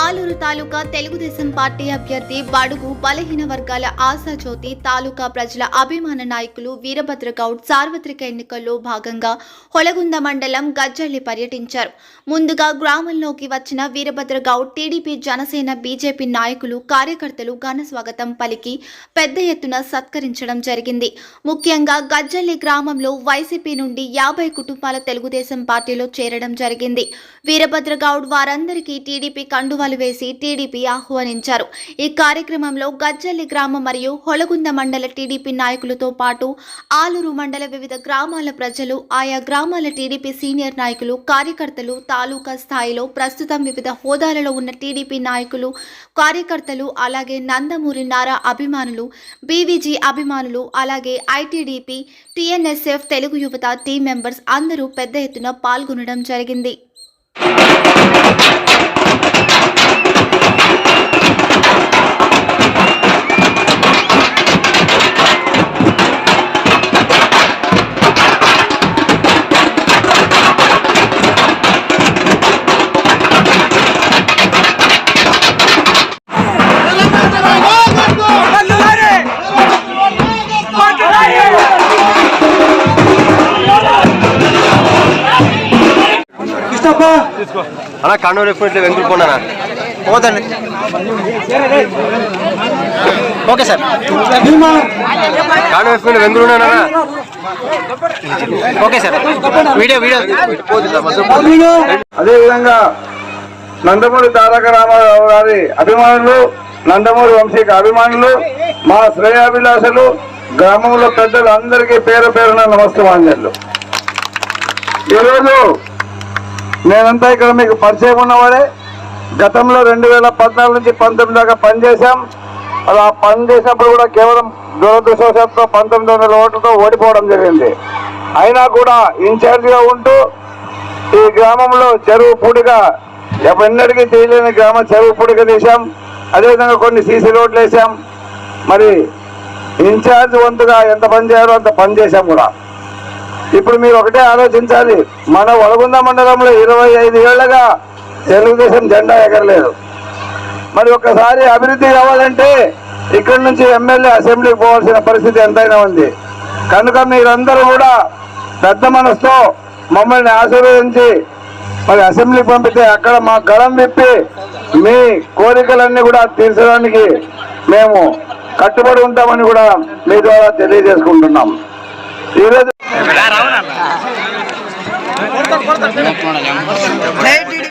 ఆలూరు తాలూకా Telugu Desam party అభ్యర్థి బడుగు బలహీన వర్గాల ఆశాజ్యోతి తాలూకా ప్రజల అభిమాన నాయకులు వీరభద్ర గౌడ్ సార్వత్రిక ఎన్నికల్లో భాగంగా హొలగుంద మండలం గజ్జల్లి పర్యటించారు. ముందుగా గ్రామంలోకి వచ్చిన వీరభద్ర గౌడ్ టీడీపీ జనసేన బీజేపీ నాయకులు కార్యకర్తలు ఘన స్వాగతం పలికి పెద్ద ఎత్తున సత్కరించడం జరిగింది. ముఖ్యంగా గజ్జల్లి గ్రామంలో వైసీపీ నుండి యాభై కుటుంబాల తెలుగుదేశం పార్టీలో చేరడం జరిగింది. వీరభద్ర గౌడ్ వారందరికీ టీడీపీ కండువాలు వేసి టీడీపీ ఆహ్వానించారు. ఈ కార్యక్రమంలో గజ్జల్లి గ్రామం మరియు హొలగుంద మండల టీడీపీ నాయకులతో పాటు ఆలూరు మండల వివిధ గ్రామాల ప్రజలు ఆయా గ్రామాల టీడీపీ సీనియర్ నాయకులు కార్యకర్తలు తాలూకా స్థాయిలో ప్రస్తుతం వివిధ హోదాలలో ఉన్న టీడీపీ నాయకులు కార్యకర్తలు అలాగే నందమూరి నారా అభిమానులు బీవీజీ అభిమానులు అలాగే ఐటీడీపీ టీఎన్ఎస్ఎఫ్ తెలుగు యువత టీం మెంబర్స్ అందరూ పెద్ద ఎత్తున పాల్గొనడం జరిగింది. అన్న కర్నూలు ఎక్కువ వెంకుడుకున్నానా పోదండి. Okay sir. ఎక్కువ ఓకే సార్. Video video. అదేవిధంగా నందమూరి తారక రామారావు గారి అభిమానులు నందమూరి వంశీక అభిమానులు మా శ్రేయాభిలాషలు గ్రామంలో పెద్దలు అందరికీ పేరు పేరున నమస్తే ఈరోజు నేనంతా ఇక్కడ మీకు పరిచయం ఉన్నవాడే. గతంలో రెండు వేల పద్నాలుగు నుంచి పంతొమ్మిది దాకా పనిచేశాం. అలా పనిచేసినప్పుడు కూడా కేవలం దురదృష్టవశాత్తు పంతొమ్మిది వందల ఓట్లతో ఓడిపోవడం జరిగింది. అయినా కూడా ఇన్ఛార్జిగా ఉంటూ ఈ గ్రామంలో చెరువు పూడిగా ఎన్నటికీ తీయలేని గ్రామం చెరువు పూడిగా తీసాం అదేవిధంగా కొన్ని సీసీ రోడ్లు వేసాం మరి ఇన్ఛార్జ్ వంతుగా ఎంత పని చేయాలో అంత పని చేశాం కూడా. ఇప్పుడు మీరు ఒకటే ఆలోచించాలి. మన వడగుంద మండలంలో ఇరవై ఐదు ఏళ్ళగా తెలుగుదేశం జెండా ఎగరలేదు. మరి ఒక్కసారి అభివృద్ధి కావాలంటే ఇక్కడి నుంచి ఎమ్మెల్యే అసెంబ్లీకి పోవాల్సిన పరిస్థితి ఎంతైనా ఉంది. కనుక మీరందరూ కూడా పెద్ద మనసుతో మమ్మల్ని ఆశీర్వదించి మరి అసెంబ్లీకి పంపితే అక్కడ మా గళం విప్పి మీ కోరికలన్నీ కూడా తీర్చడానికి మేము కట్టుబడి ఉంటామని కూడా మీ ద్వారా తెలియజేసుకుంటున్నాం. ఈరోజు ಅವನಲ್ಲ.